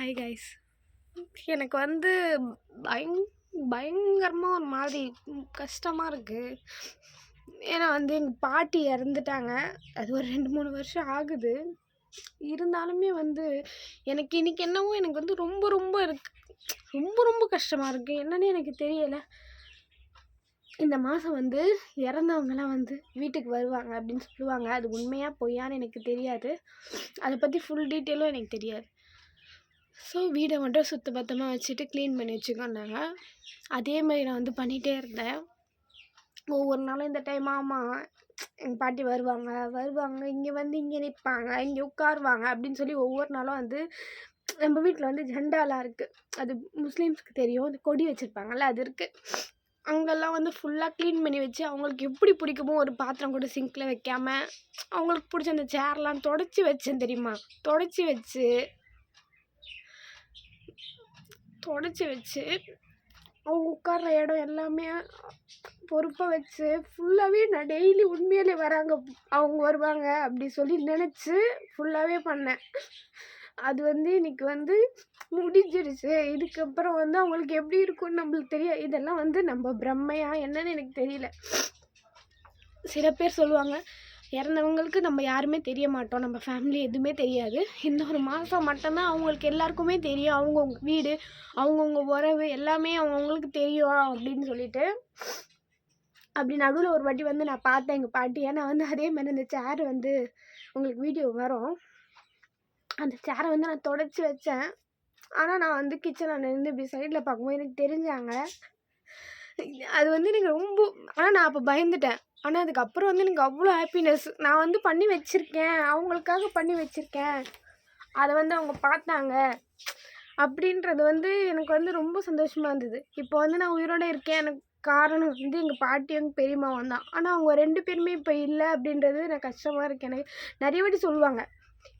Hi guys எனக்கு வந்து பயங் பயங்கரமாக ஒரு மாதிரி கஷ்டமாக இருக்குது ஏன்னா வந்து எங்கள் பாட்டி இறந்துட்டாங்க. அது ஒரு ரெண்டு மூணு வருஷம் ஆகுது. இருந்தாலுமே வந்து எனக்கு இன்னைக்கு என்னவோ எனக்கு வந்து ரொம்ப ரொம்ப இருக்கு. ரொம்ப ரொம்ப கஷ்டமாக இருக்குது என்னன்னு எனக்கு தெரியலை. இந்த மாதம் வந்து இறந்தவங்கலாம் வந்து வீட்டுக்கு வருவாங்க அப்படின்னு சொல்லுவாங்க. அது உண்மையாக பொய்யான்னு எனக்கு தெரியாது. அதை பற்றி ஃபுல் டீட்டெயிலும் எனக்கு தெரியாது. ஸோ வீடை மட்டும் சுத்தபத்தமாக வச்சுட்டு க்ளீன் பண்ணி வச்சுக்கோன்னாங்க. அதே மாதிரி நான் வந்து பண்ணிகிட்டே இருந்தேன். ஒவ்வொரு நாளும் இந்த டைம் ஆமாம் எங்கள் பாட்டி வருவாங்க வருவாங்க இங்கே வந்து இங்கே நிற்பாங்க இங்கே உட்காருவாங்க அப்படின்னு சொல்லி ஒவ்வொரு நாளும் வந்து நம்ம வீட்டில் வந்து ஜெண்டாலாம் இருக்குது அது முஸ்லீம்ஸ்க்கு தெரியும் அந்த கொடி வச்சுருப்பாங்கல்ல அது இருக்குது அங்கெல்லாம் வந்து ஃபுல்லாக க்ளீன் பண்ணி வச்சு அவங்களுக்கு எப்படி பிடிக்குமோ ஒரு பாத்திரம் கூட சிங்க்கில் வைக்காமல் அவங்களுக்கு பிடிச்ச அந்த சேர்லாம் தொடச்சி வச்சேன் தெரியுமா? தொடச்சி வச்சு தொடச்சி வச்சு அவங்க உட்கார்ற இடம் எல்லாமே பொறுப்பாக வச்சு ஃபுல்லாகவே நான் டெய்லி உண்மையிலே வராங்க. அவங்க வருவாங்க அப்படி சொல்லி நினச்சி ஃபுல்லாகவே பண்ணேன். அது வந்து இன்னைக்கு வந்து முடிஞ்சிருச்சு. இதுக்கப்புறம் வந்து அவங்களுக்கு எப்படி இருக்கும்னு நம்மளுக்கு தெரியும் இதெல்லாம் வந்து நம்ம பிரம்மையா என்னன்னு எனக்கு தெரியல. சில பேர் சொல்லுவாங்க இறந்தவங்களுக்கு நம்ம யாருமே தெரிய மாட்டோம். நம்ம ஃபேமிலி எதுவுமே தெரியாது. இந்த ஒரு மாதம் மட்டும்தான் அவங்களுக்கு எல்லாருக்குமே தெரியும். அவங்கவுங்க வீடு அவங்கவுங்க உறவு எல்லாமே அவங்கவுங்களுக்கு தெரியும் அப்படின்னு சொல்லிட்டு. அப்படி நடுவில் ஒரு வாட்டி வந்து நான் பார்த்தேன் எங்கள் பாட்டி. ஏன்னா வந்து அதே மாதிரி அந்த சேர் வந்து உங்களுக்கு வீடியோ வரும். அந்த சேரை வந்து நான் தொடச்சி வச்சேன். ஆனால் நான் வந்து கிச்சனில் நின்று இப்படி சைடில் பார்க்கும்போது எனக்கு தெரிஞ்சாங்க. அது வந்து எனக்கு ரொம்ப ஆனால் நான் அப்போ பயந்துட்டேன். ஆனால் அதுக்கப்புறம் வந்து எனக்கு அவ்வளோ ஹாப்பினஸ் நான் வந்து பண்ணி வச்சுருக்கேன். அவங்களுக்காக பண்ணி வச்சுருக்கேன். அதை வந்து அவங்க பார்த்தாங்க. அப்படின்றது வந்து எனக்கு வந்து ரொம்ப சந்தோஷமாக இருந்தது. இப்போ வந்து நான் உயிரோடு இருக்கேன். எனக்கு காரணம் வந்து எங்கள் பாட்டியும் பெரியம்மாவும் தான். ஆனால் அவங்க ரெண்டு பேருமே இப்போ இல்லை அப்படின்றது நான் கஷ்டமாக இருக்கேன். எனக்கு நிறைய வாட்டி சொல்லுவாங்க.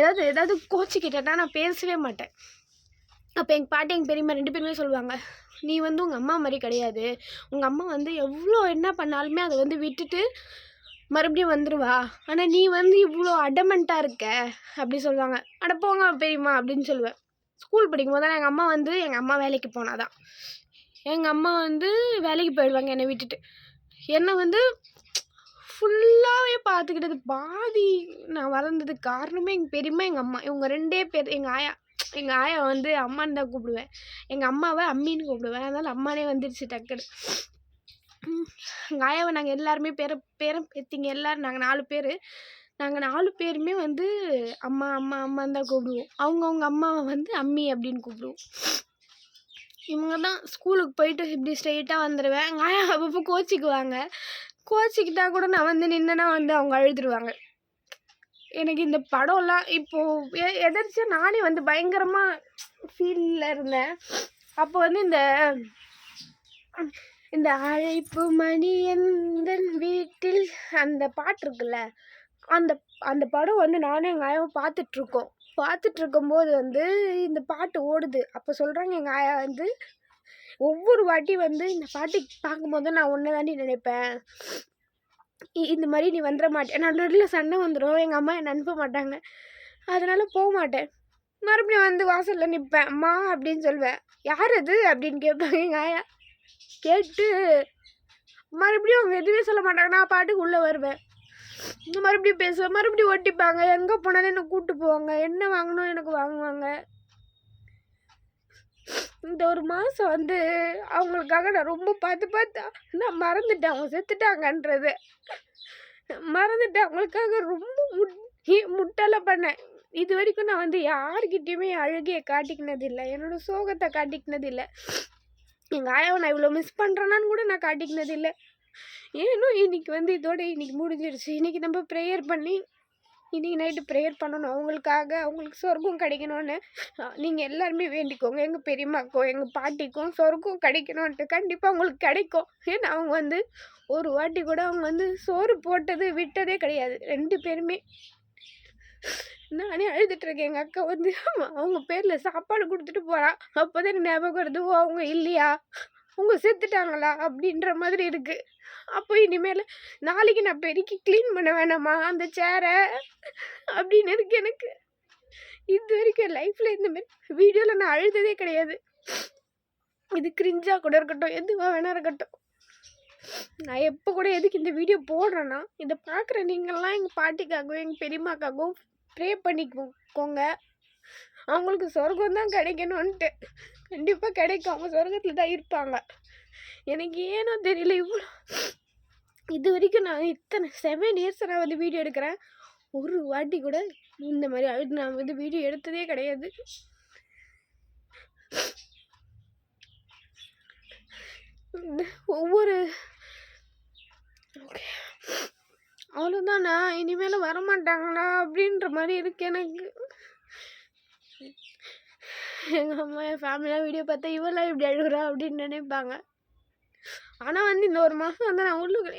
ஏதாவது ஏதாவது கோச்சிக்கிட்டேன்னா நான் பேசவே மாட்டேன். அப்போ எங்கள் பாட்டி எங்கள் பெரியம்மா ரெண்டு பேருமே சொல்லுவாங்க நீ வந்து உங்கள் அம்மா மாதிரி கிடையாது. உங்கள் அம்மா வந்து எவ்வளோ என்ன பண்ணாலுமே அதை வந்து விட்டுட்டு மறுபடியும் வந்துடுவா ஆனால் நீ வந்து இவ்வளோ அடமெண்ட்டாக இருக்க அப்படி சொல்லுவாங்க. அட போங்க பெரியம்மா அப்படின்னு சொல்லுவேன். ஸ்கூல் படிக்கும் போது எங்கள் அம்மா வந்து எங்கள் அம்மா வேலைக்கு போனாதான். எங்கள் அம்மா வந்து வேலைக்கு போயிடுவாங்க என்னை விட்டுட்டு. என்னை வந்து ஃபுல்லாகவே பார்த்துக்கிட்டது பாதி நான் வளர்ந்ததுக்கு காரணமே எங்கள் பெரியம்மா எங்கள் அம்மா. இவங்க ரெண்டே பேர் எங்கள் ஆயா எங்கள் ஆயா வந்து அம்மான்னு தான் கூப்பிடுவேன். எங்கள் அம்மாவை அம்மின்னு கூப்பிடுவேன். அதனால் அம்மானே வந்துடுச்சு டக்குன்னு. எங்கள் ஆயாவை நாங்கள் எல்லாருமே பேர பேரன் பேத்திங்க எல்லோரும் நாங்கள் நாலு பேர். நாங்கள் நாலு பேருமே வந்து அம்மா அம்மா அம்மான்னு தான் கூப்பிடுவோம். அவங்கவுங்க அம்மாவை வந்து அம்மி அப்படின்னு கூப்பிடுவோம். இவங்க தான் ஸ்கூலுக்கு போயிட்டு இப்படி ஸ்ட்ரெயிட்டாக வந்துடுவேன் எங்கள் ஆயா அப்பப்போ கோச்சிக்குவாங்க. கோச்சிக்கிட்டால் கூட நான் வந்து நின்னேன்னா வந்து அவங்க அழுதுருவாங்க. எனக்கு இந்த படம்லாம் இப்போது எ எதர்ச்சியாக நானே வந்து பயங்கரமாக ஃபீலில் இருந்தேன். அப்போ வந்து இந்த இந்த அழைப்பு மணி எந்தன் வீட்டில் அந்த பாட்டு இருக்குல்ல அந்த அந்த படம் வந்து நானும் எங்கள் ஆயாவும் பார்த்துட்ருக்கோம். பார்த்துட்ருக்கும்போது வந்து இந்த பாட்டு ஓடுது. அப்போ சொல்கிறாங்க எங்கள் ஆயா வந்து ஒவ்வொரு வாட்டி வந்து இந்த பாட்டு பார்க்கும்போது நான் ஒன்று தாண்டி நினைப்பேன். இந்த மாதிரி நீ வந்துட மாட்டேன் நடுவில் சண்டை வந்துடும் எங்கள் அம்மா என்னை அனுப்ப மாட்டாங்க. அதனால் போக மாட்டேன். மறுபடியும் வந்து வாசலில் நிற்பேன் அம்மா அப்படின்னு சொல்வேன். யார் அது? அப்படின்னு கேட்பாங்க. எங்கள் ஆயா. கேட்டு மறுபடியும் அவங்க எதுவுமே சொல்ல மாட்டாங்க. நான் பாட்டுக்கு உள்ளே வருவேன். மறுபடியும் பேசுவேன். மறுபடியும் ஒட்டிப்பாங்க எங்கே போனாலும் என்னை கூப்பிட்டு போவாங்க? என்ன வாங்கணும்? எனக்கு வாங்குவாங்க. இந்த ஒரு மாதம் வந்து அவங்களுக்காக நான் ரொம்ப பார்த்து பார்த்து நான் மறந்துட்டேன். அவங்க செத்துட்டாங்கன்றது. மறந்துட்டேன். அவங்களுக்காக ரொம்ப முட் முட்டாள பண்ணேன். இது வரைக்கும் நான் வந்து யாருக்கிட்டேயுமே அழுகையை காட்டிக்கினது இல்லை. என்னோடய சோகத்தை காட்டிக்கினது இல்லை. எங்கள் ஆயாவை நான் இவ்வளோ மிஸ் பண்ணுறேன்னான்னு கூட நான் காட்டிக்கினது இல்லை. ஏன்னும் இன்னைக்கு வந்து இதோட இன்னைக்கு முடிஞ்சிருச்சு. இன்றைக்கி நம்ம ப்ரேயர் பண்ணி இன்றைக்கி நைட்டு ப்ரேயர் பண்ணணும். அவங்களுக்காக அவங்களுக்கு சொர்க்கம் கிடைக்கணும்னு நீங்கள் எல்லாருமே வேண்டிக்கோங்க. எங்கள் பெரியம்மாக்கும் எங்கள் பாட்டிக்கும் சொர்க்கம் கிடைக்கணுன்ட்டு கண்டிப்பாக அவங்களுக்கு கிடைக்கும். ஏன்னா அவங்க வந்து ஒரு வாட்டி கூட அவங்க வந்து சோறு போட்டது விட்டதே கிடையாது. ரெண்டு பேருமே. நானே அழுதுட்டுருக்கேன் எங்கள் அக்கா வந்து அவங்க பேரில் சாப்பாடு கொடுத்துட்டு போகிறான் அப்போ தான் எனக்கு ஞாபகம் வருது. ஓ அவங்க இல்லையா? அவங்க செத்துட்டாங்களா? அப்படின்ற மாதிரி இருக்குது அப்போ இனிமேல் நாளைக்கு நான் பெருக்கி க்ளீன் பண்ண வேணாமா அந்த சேரை அப்படின்னு இருக்கு எனக்கு. இது வரைக்கும் லைஃப்பில் இந்தமாரி வீடியோவில் நான் அழுததே கிடையாது. இது கிரிஞ்சாக கூட இருக்கட்டும் எதுவாக வேணா இருக்கட்டும். நான் எப்போ கூட எதுக்கு இந்த வீடியோ போடுறேன்னா இதை பார்க்குற நீங்கள்லாம் எங்கள் பாட்டிக்காகவும் எங்கள் பெரியம்மாக்காகவும் ப்ரே பண்ணிக்கோங்க. அவங்களுக்கு சொர்க்கம் தான் கிடைக்கணுன்ட்டு கண்டிப்பாக கிடைக்கும். அவங்க சொர்க்கத்தில் தான் இருப்பாங்க. எனக்கு ஏனோ தெரியல இவ்வளோ இது வரைக்கும் நான் இத்தனை செவன் இயர்ஸ் நான் வந்து வீடியோ எடுக்கிறேன். ஒரு வாட்டி கூட இந்த மாதிரி அழுது நான் வந்து வீடியோ எடுத்ததே கிடையாது. ஒவ்வொரு ஓகே அவ்வளோதானா இனிமேல் வரமாட்டாங்களா? அப்படின்ற மாதிரி இருக்கு எனக்கு. எங்கள் அம்மா என் ஃபேமிலியாக வீடியோ பார்த்தா இவெல்லாம் இப்படி அழுகுறா அப்படின்னு நினைப்பாங்க. ஆனால் வந்து இந்த ஒரு மாதம் வந்து நான் உள்ளுக்கு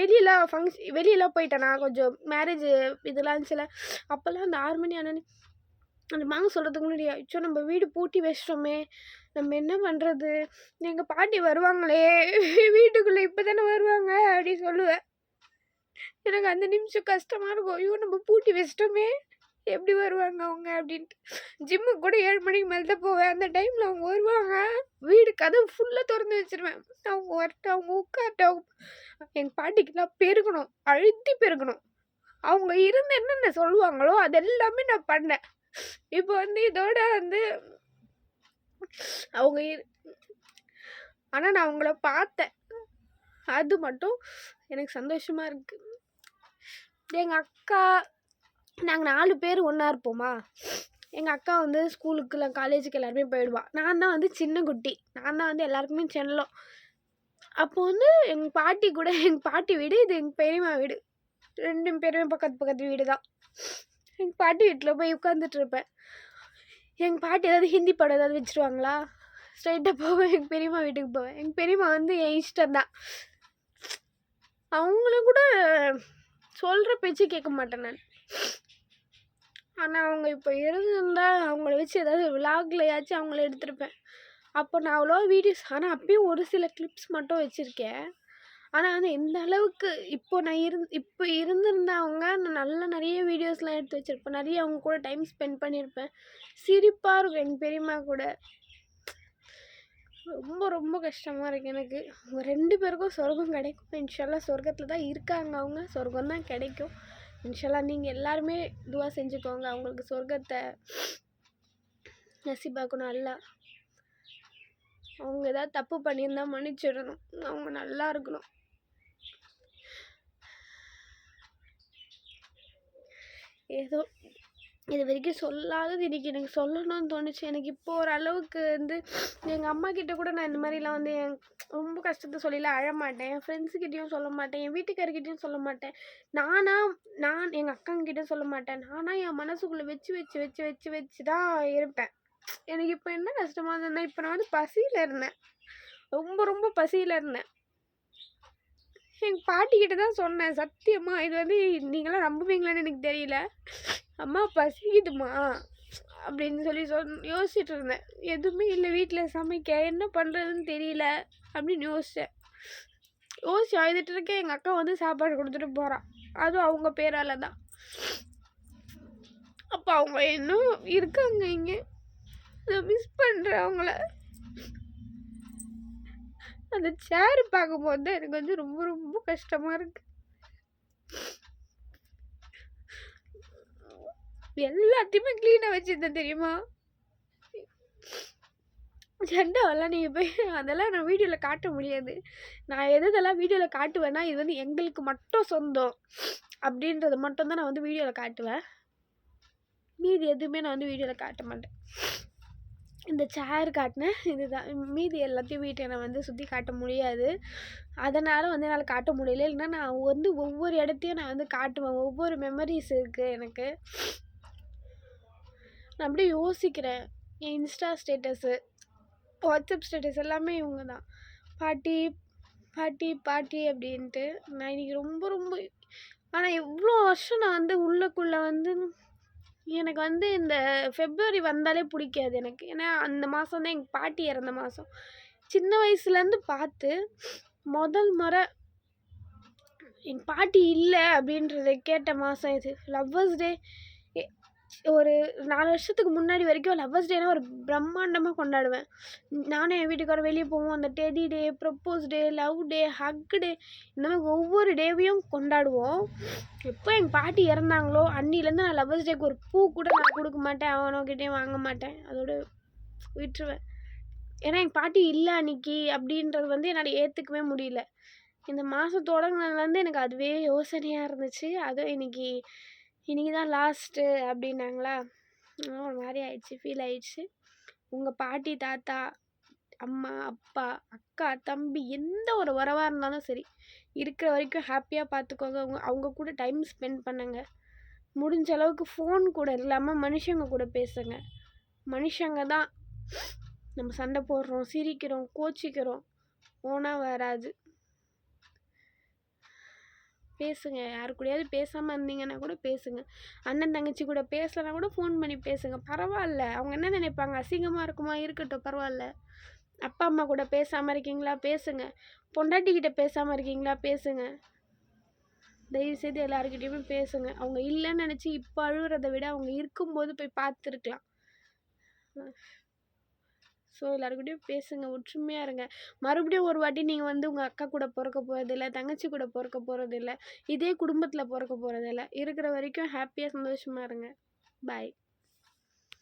வெளியெல்லாம் ஃபங்க்ஷன் வெளியெலாம் போயிட்டேன். நான் கொஞ்சம் மேரேஜ் இதெல்லாம் இருந்துச்சுல அப்போல்லாம் அந்த ஆறு மணி ஆனால் அந்த மாங்க சொல்கிறதுக்கு முன்னாடி அச்சோ நம்ம வீடு பூட்டி வச்சிட்டோமே. நம்ம என்ன பண்ணுறது எங்கள் பாட்டி வருவாங்களே. வீட்டுக்குள்ளே இப்போ தானே வருவாங்க அப்படின்னு சொல்லுவேன். எனக்கு அந்த நிமிஷம் கஷ்டமாக இருக்கும். ஐயோ நம்ம பூட்டி வச்சிட்டோமே. எப்படி வருவாங்க அவங்க அப்படின்ட்டு. ஜிம்முக்கு கூட ஏழு மணிக்கு மேலே தான் போவேன். அந்த டைமில் அவங்க வருவாங்க. வீடு கதவு ஃபுல்லாக திறந்து வச்சுருவேன். அவங்க வரட்டும் அவங்க உட்காரட்டும். எங்கள் பாட்டிக்கெல்லாம் பெருகணும். அழுத்தி பெருகணும். அவங்க இருந்து என்னென்ன சொல்லுவாங்களோ அதெல்லாமே நான் பண்ணேன். இப்போ வந்து இதோட வந்து அவங்க ஆனால் நான் அவங்கள பார்த்தேன். அது மட்டும் எனக்கு சந்தோஷமாக இருக்குது எங்கள் அக்கா நாங்கள் நாலு பேர் ஒன்றா இருப்போமா? எங்கள் அக்கா வந்து ஸ்கூலுக்கு காலேஜுக்கு எல்லாருமே போயிடுவாள் நான் தான் வந்து சின்ன குட்டி. நான் தான் வந்து எல்லாருக்குமே செல்லம். அப்போ வந்து எங்கள் பாட்டி கூட எங்கள் பாட்டி வீடு இது எங்கள் பெரியம்மா வீடு. ரெண்டு பேருமே பக்கத்து பக்கத்து வீடு தான் எங்கள் பாட்டி வீட்டில் போய் உட்காந்துட்டு இருப்பேன். எங்கள் பாட்டி ஏதாவது ஹிந்தி படம் ஏதாவது வச்சுருவாங்களா? ஸ்ட்ரைட்டாக போவேன் எங்கள் பெரியம்மா வீட்டுக்கு போவேன். எங்கள் பெரியம்மா வந்து என் இஷ்டம் தான். அவங்களும் கூட சொல்கிற பேச்சு கேட்க மாட்டேன் நான். ஆனால் அவங்க இப்போ இருந்திருந்தா அவங்கள வச்சு ஏதாவது விலாக்லையாச்சும் அவங்கள எடுத்திருப்பேன். அப்போ நான் அவ்வளோவா வீடியோஸ் ஆனால் அப்பயும் ஒரு சில கிளிப்ஸ் மட்டும் வச்சுருக்கேன். ஆனால் வந்து எந்த அளவுக்கு இப்போ நான் இருந் இப்போ இருந்திருந்தவங்க நான் நல்ல நிறைய வீடியோஸ்லாம் எடுத்து வச்சுருப்பேன். நிறைய அவங்க கூட டைம் ஸ்பெண்ட் பண்ணியிருப்பேன் சிரிப்பாக இருக்கும் எங்கள் பெரியம்மா கூட. ரொம்ப ரொம்ப கஷ்டமாக இருக்குது எனக்கு. அவங்க ரெண்டு பேருக்கும் சொர்க்கம் கிடைக்கும். இன்ஷால்லாம் சொர்க்கத்தில் தான் இருக்காங்க அவங்க. சொர்க்கம் தான் கிடைக்கும். இன்ஷால்லா நீங்கள் எல்லாருமே துவா செஞ்சுக்கோங்க. அவங்களுக்கு சொர்க்கத்தை நசிபாக்கணும் அல்லா அவங்க ஏதாவது தப்பு பண்ணியிருந்தா மன்னிச்சிடணும். அவங்க நல்லா இருக்கணும். ஏதோ இது வரைக்கும் சொல்லாதது இன்றைக்கி எனக்கு சொல்லணும்னு தோணுச்சு. எனக்கு இப்போ ஓரளவுக்கு வந்து எங்கள் அம்மா கிட்ட கூட நான் இந்த மாதிரிலாம் வந்து என் ரொம்ப கஷ்டத்தை சொல்லல அழமாட்டேன். என் ஃப்ரெண்ட்ஸுக்கிட்டேயும் சொல்ல மாட்டேன். என் வீட்டுக்காரர்கிட்டையும் சொல்ல மாட்டேன். நானாக நான் எங்கள் அக்காங்கிட்டையும் சொல்ல மாட்டேன். நானாக என் மனசுக்குள்ளே வச்சு வச்சு வச்சு வச்சு வச்சு தான் இருப்பேன். எனக்கு இப்போ என்ன கஷ்டமாக இருந்ததுன்னா இப்போ நான் வந்து பசியில் இருந்தேன். ரொம்ப ரொம்ப பசியில் இருந்தேன். எங்கள் பாட்டிக்கிட்ட தான் சொன்னேன். சத்தியமாக இது வந்து நீங்களாம் நம்புவீங்களான்னு எனக்கு தெரியல. அம்மா பசிக்குதுமா அப்படின்னு சொல்லி சொன் யோசிச்சுட்டு இருந்தேன் எதுவுமே இல்லை வீட்டில் சமைக்க என்ன பண்ணுறதுன்னு தெரியல அப்படின்னு யோசித்தேன் யோசிச்சு அழுதுட்டு இருக்கேன் எங்கள் அக்கா வந்து சாப்பாடு கொடுத்துட்டு போகிறான் அதுவும் அவங்க பேரால் தான். அப்போ அவங்க இன்னும் இருக்காங்க இங்கே. நான் மிஸ் பண்ணுறேன் அவங்கள. அந்த சேர் பார்க்கும்போது தான் எனக்கு வந்து ரொம்ப ரொம்ப கஷ்டமாக இருக்குது எல்லாத்தையுமே க்ளீனாக வச்சுருந்தேன் தெரியுமா? ஜெண்டாவெல்லாம் நீங்கள் போய் அதெல்லாம் நான் வீடியோவில் காட்ட முடியாது. நான் எது இதெல்லாம் வீடியோவில் காட்டுவேன்னா இது வந்து எங்களுக்கு மட்டும் சொந்தம். அப்படின்றது மட்டும் தான் நான் வந்து வீடியோவில் காட்டுவேன். மீதி எதுவுமே நான் வந்து வீடியோவில் காட்ட மாட்டேன். இந்த சேர் காட்டினேன் இதுதான். மீதி எல்லாத்தையும் வீட்டை நான் வந்து சுற்றி காட்ட முடியாது. அதனால் வந்து என்னால் காட்ட முடியல. இல்லைன்னா நான் வந்து ஒவ்வொரு இடத்தையும் நான் வந்து காட்டுவேன். ஒவ்வொரு மெமரிஸ் இருக்குது எனக்கு. நான் அப்படியே யோசிக்கிறேன். என் இன்ஸ்டா ஸ்டேட்டஸு வாட்ஸ்அப் ஸ்டேட்டஸ் எல்லாமே இவங்க தான். பாட்டி பாட்டி பாட்டி அப்படின்ட்டு நான் இன்றைக்கி ரொம்ப ரொம்ப ஆனால் எவ்வளோ வருஷம் நான் வந்து உள்ளக்குள்ளே வந்து எனக்கு வந்து இந்த ஃபெப்ரவரி வந்தாலே பிடிக்காது எனக்கு. ஏன்னா அந்த மாதம் தான் எங்கள் பாட்டி இறந்த மாதம் சின்ன வயசுலேருந்து பார்த்து முதல் முறை எங்கள் பாட்டி இல்லை அப்படின்றத கேட்ட மாதம் இது. லவ்வர்ஸ் டே ஒரு நாலு வருஷத்துக்கு முன்னாடி வரைக்கும் லவ்வர்ஸ் டேனா ஒரு பிரம்மாண்டமாக கொண்டாடுவேன். நானும் என் வீட்டுக்காரர் வெளியே போவோம். அந்த teddy day propose day love day hug day இந்த மாதிரி ஒவ்வொரு டேவையும் கொண்டாடுவோம். எப்போ எங்கள் பாட்டி இறந்தாங்களோ அன்னிலேருந்து நான் லவ்வர்ஸ் டேக்கு ஒரு பூ கூட நான் கொடுக்க மாட்டேன். அவனோக்கிட்டேயும் வாங்க மாட்டேன். அதோட விட்டுருவேன். ஏன்னா எங்கள் பாட்டி இல்லை அன்னைக்கு அப்படின்றது வந்து என்னால் ஏற்றுக்கவே முடியல. இந்த மாதம் தொடங்கினதுலேருந்து எனக்கு அதுவே யோசனையாக இருந்துச்சு. அதுவும் இன்னைக்கு இன்றைக்கி தான் லாஸ்ட்டு அப்படின்னாங்களா? ஒரு மாதிரி ஆயிடுச்சு ஃபீல் ஆயிடுச்சு. உங்கள் பாட்டி தாத்தா அம்மா அப்பா அக்கா தம்பி எந்த ஒரு உறவாக இருந்தாலும் சரி இருக்கிற வரைக்கும் ஹாப்பியாக பார்த்துக்கோங்க அவங்க அவங்க கூட டைம் ஸ்பெண்ட் பண்ணுங்க. முடிஞ்ச அளவுக்கு ஃபோன் கூட இல்லாமல் மனுஷங்க கூட பேசுங்க. மனுஷங்க தான் நம்ம சண்டை போடுறோம் சிரிக்கிறோம் கோச்சிக்கிறோம். ஓனாக வராது. பேசுங்க. யாரு கூடயாவது பேசாமல் இருந்தீங்கன்னா கூட பேசுங்க. அண்ணன் தங்கச்சி கூட பேசலைன்னா கூட ஃபோன் பண்ணி பேசுங்க. பரவாயில்ல அவங்க என்ன நினைப்பாங்க? அசிங்கமாக இருக்குமா? இருக்கட்டும். பரவாயில்ல அப்பா அம்மா கூட பேசாமல் இருக்கீங்களா? பேசுங்க. பொண்டாட்டிக்கிட்ட பேசாமல் இருக்கீங்களா? பேசுங்க. தயவு செய்து எல்லாருக்கிட்டையுமே பேசுங்க. அவங்க இல்லைன்னு நினச்சி இப்போ அழுகிறத விட அவங்க இருக்கும்போது போய் பார்த்துருக்கலாம். ஸோ எல்லாருக்கிட்டையும் பேசுங்க ஒற்றுமையாக இருங்க. மறுபடியும் ஒரு வாட்டி நீங்கள் வந்து உங்கள் அக்கா கூட பிறக்க போகிறதில்ல தங்கச்சி கூட பிறக்க போகிறதில்ல இதே குடும்பத்தில் பிறக்க போகிறதில்ல இருக்கிற வரைக்கும் ஹாப்பியாக சந்தோஷமாக இருங்க. பாய்